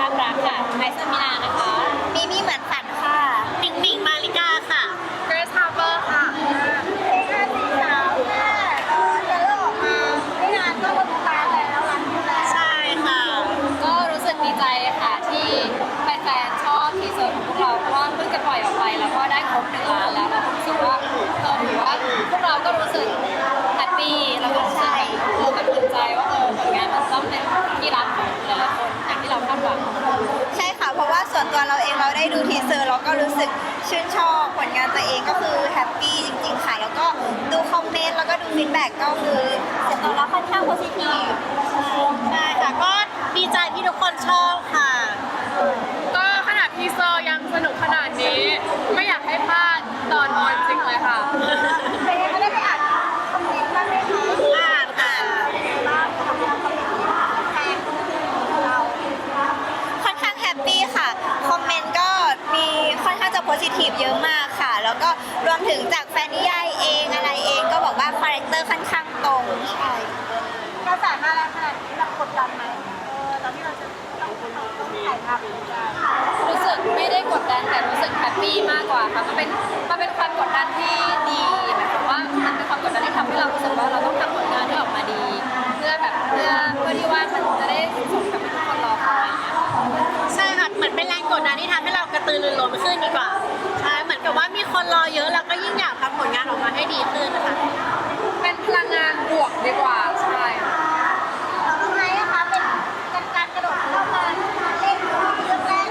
ภาครัฐ ตอนเราเองเราได้ดูทีเซอร์เราก็รู้สึกชื่นชอบผลงานตัวเองก็คือแฮปปี้จริงๆค่ะ แล้วก็ดูคอมเมนต์แล้วก็ดูฟีดแบ็กก็คือเสียงตอบรับค่อนข้างโพสิทีฟ ใช่ค่ะก็ดีใจที่ทุกคนชอบค่ะ ก็ขนาดทีเซอร์ยังสนุกขนาดนี้ ไม่อยากให้พลาดตอนออนจริงเลยค่ะ เป็นไงคะได้ไปอ่านคอมเมนต์บ้างไหมคะ อ่านค่ะ บ้างสำหรับคอมเมนต์ที่แทนเราค่อนข้างแฮปปี้ค่ะ คอมเมนต์ก็มีค่อนข้างจะโพสิทีฟเยอะมากค่ะ แล้วก็รวมถึงจากแฟนนิยายเองอะไรเองก็บอกว่าคาแรคเตอร์ค่อนข้างตรงใช่กระแสมาแรงขนาดนี้แบบกดดันไหมเออตอนที่เราจะต้องต้องถ่ายทำรู้สึกไม่ได้กดดันแต่รู้สึกแฮปปี้มากกว่าค่ะมันเป็นมันเป็นความกดดันที่ดีหมายความว่ามันเป็นความกดดันที่ทำให้เรารู้สึกว่าเราต้องทำผลงานที่ออกมาดี เพื่อแบบเพื่อเพื่อที่ว่ามันจะได้สมกับที่ทุกคนรอคอยอย่างเงี้ยใช่ค่ะ เหมือนเป็นแรงกดดันที่ทำให้เรากระตือรือร้นขึ้นดีกว่า ใช่เหมือนกับว่ามีคนรอเยอะแล้วก็ยิ่งอยากทำผลงานออกมาให้ดีขึ้นนะคะเป็นพลังงานบวกดีกว่าใช่ค่น้องไนท์นคะเป็นเป็นการกระโดดเข้ามาเล่นเรื่องแรก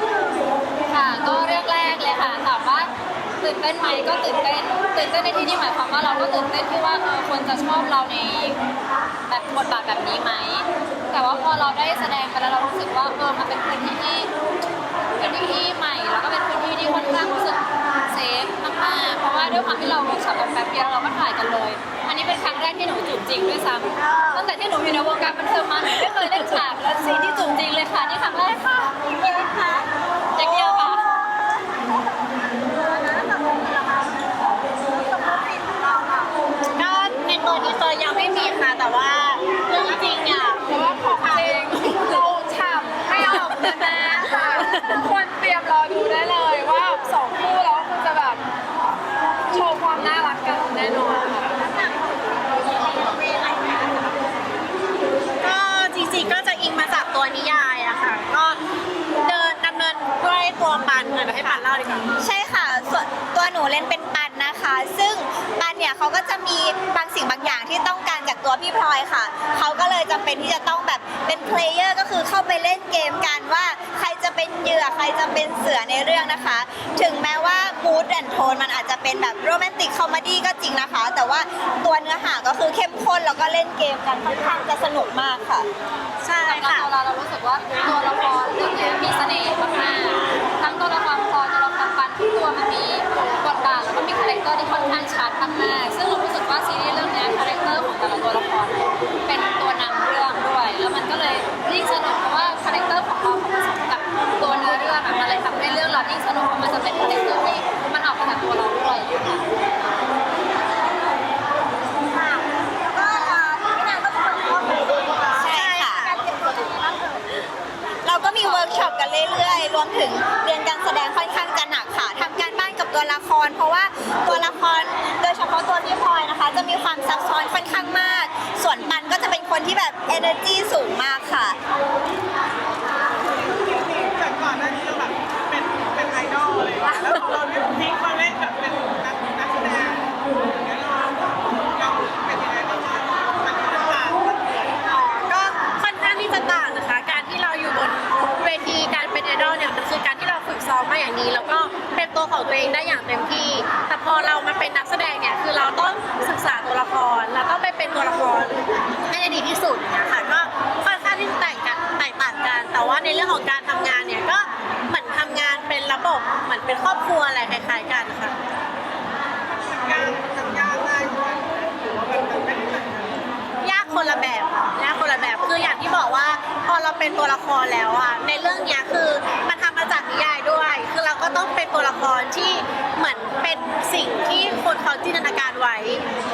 ค่ะ ก็เรื่องแรกเลยค่ะถามว่าตื่นเต้นไหมก็ตื่นเต้นตื่นเต้นในที่นี้หมายความว่าเราก็ตื่นเต้นที่ว่าเออคนจะชอบเราในแบบบทบาทแบบนี้ไหมแต่ว่าพอเราได้แสดงไปแล้วเรารู้สึกว่าเออมัน ที่เราเวิร์กช็อปกันแป๊บเดียวเราก็ถ่ายกันเลย อันนี้เป็นครั้งแรกที่หนูจูบจริงด้วยซ้ำตั้งแต่ที่หนูอยู่ในวงการบันเทิงมาหนูไม่เคยเล่นฉากและซีนที่จูบจริงเลยค่ะนี่ครั้งแรกค่ะเองคะเจ๊เกียวค่ะก็ในตัวทีเซอร์ยังไม่มีค่ะแต่ว่าเรื่องจริงเนี่ยเพราะว่าของจริงเราฉ่ำไม่ออกแน่ๆค่ะทุกคนเตรียมรอดูได้เลยว่าสองคู่แล้วคุณจะแบบโชว์ความน่ารักกันแน่นอนค่ะ ก็จริงๆก็จะอิงมาจากตัวนิยายอะค่ะ ก็เดินดำเนินด้วยตัวปันเดี๋ ยวให้ปันเล่าดีกว่าใช่ค่ะส่วนตัวหนูเล่นเป็นปันนะคะ ซึ่งปันเนี่ยเขาก็จะมีบางสิ่งบางอย่างที่ต้องการจากตัวพี่พลอยค่ะ เขาก็เลยจำเป็นที่จะต้องแบบเป็นเพลเยอร์ก็คือเข้าไปเล่นเกมกันว่า ใครจะเป็นเหยื่อใครจะเป็นเสือในเรื่องนะคะ ถึงแม้ว่ามูดแอนโทนมันอาจจะเป็นแบบโรแมนติกคอมเมดี้ก็จริงนะคะ แต่ว่าตัวเนื้อหาก็คือเข้มข้นแล้วก็เล่นเกมกันค่อนข้างจะสนุกมากค่ะ ใช่สำหรับค่ะตัวเราเรารู้สึกว่าตัวละครเรื่องนี้มีเสน่ห์มากๆ อร์ที่ค่อนข้างชัดมากๆซึ่งเรารู้สึกว่าซีรีส์เรื่องนี้คาแรคเตอร์ของแต่ละตัวละครเป็นตัวนำเรื่องด้วย แล้วมันก็เลยยิ่งสนุกเพราะว่า ร เพราะว่าตัวละครโดยเฉพาะตัวพี่พลอยนะคะ จะมีความซับซ้อนค่อนข้างมาก ส่วนปันก็จะเป็นคนที่แบบเอเนอร์จีสูงมากค่ะ อมมาอย่างดีแล้วก็เป็นตัวของตัวเองได้อย่างเต็มที่ แต่พอเรามาเป็นนักแสดงเนี่ยคือเราต้องศึกษาตัวละครเราต้องไปเป็นตัวละครให้ได้ดีที่สุดนะคะก็ค่อนข้างที่จะแตกกันแตกต่างกัน แต่ว่าในเรื่องของการทำงานเนี่ยก็เหมือนทำงานเป็นระบบเหมือนเป็นครอบครัวอะไรคล้ายๆกันค่ะยากมันยากได้ไหมหรือว่ามันมันไม่ได้เหมือนกันยากคนละแบบยากคนละแบบคืออย่างที่บอกว่า พอเราเป็นตัวละครแล้วอะในเรื่อง เขาจินตนาการไว้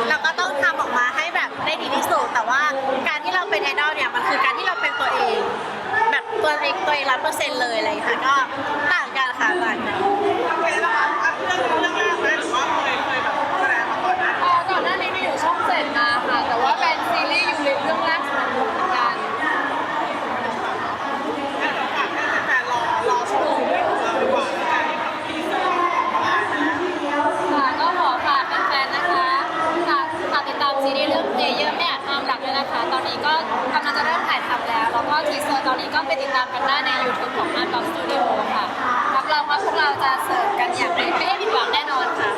เราก็ต้องทำออกมาให้แบบได้ดีที่สุดแต่ว่าการที่เราเป็นไอดอลเนี่ยมันคือการที่เราเป็นตัวเอง แบบตัวเองตัวเองร้อยเปอร์เซ็นต์เลยอะไรค่ะก็ต่างกันค่ะต่างกัน ไปติดตามกันได้ใน YouTube ของ Art Dog Studio ค่ะรับรับรองว่าพวกเราจะเสิร์ฟกันอย่างไม่ไม่ให้ผิดหวังแน่นอนค่ะ